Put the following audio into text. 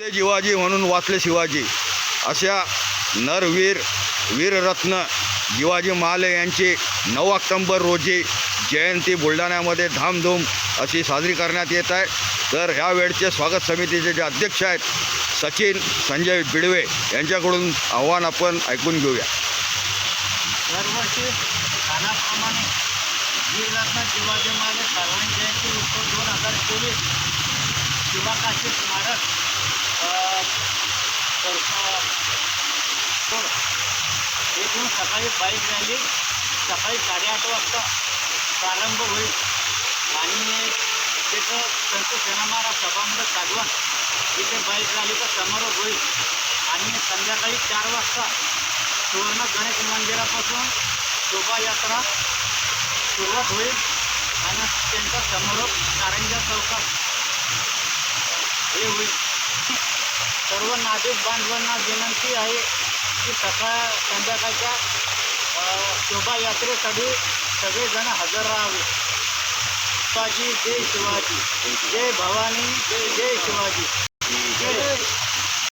ते जिवाजी म्हणून वाचले शिवाजी. अशा नरवीर वीररत्न जिवाजी महाले यांची नऊ ऑक्टोंबर रोजी जयंती बुलढाण्यामध्ये धामधूम अशी साजरी करण्यात येत आहे. तर ह्या स्वागत समितीचे जे अध्यक्ष आहेत सचिन संजय बिडवे यांच्याकडून आव्हान आपण ऐकून घेऊया. दरवर्षी स्थानाप्रमाणे वीररत्न शिवाजी महाले सार्वजनिक जयंती उत्सव दोन हजार चोवीस शिवाकाशी स्मारक तर एकूण सकाळी बाईक रॅली सकाळी साडेआठ वाजता प्रारंभ होईल. आणि तिथं संत सेनामारा सभामंडळ साधवण इथे बाईक रॅलीचा समारोप होईल. आणि संध्याकाळी चार वाजता सुवर्ण गणेश मंदिरापासून शोभायात्रा सुरुवात होईल आणि त्यांचा समारोप कारंजा चौकात हे होईल. सर्व नागरिक बांधवांना विनंती आहे. की सकाळ संध्याकाळच्या अ, शोभायात्रेसाठी सगळेजण हजर राहावे. शिवाजी जय शिवाजी. जय भवानी जय जय शिवाजी.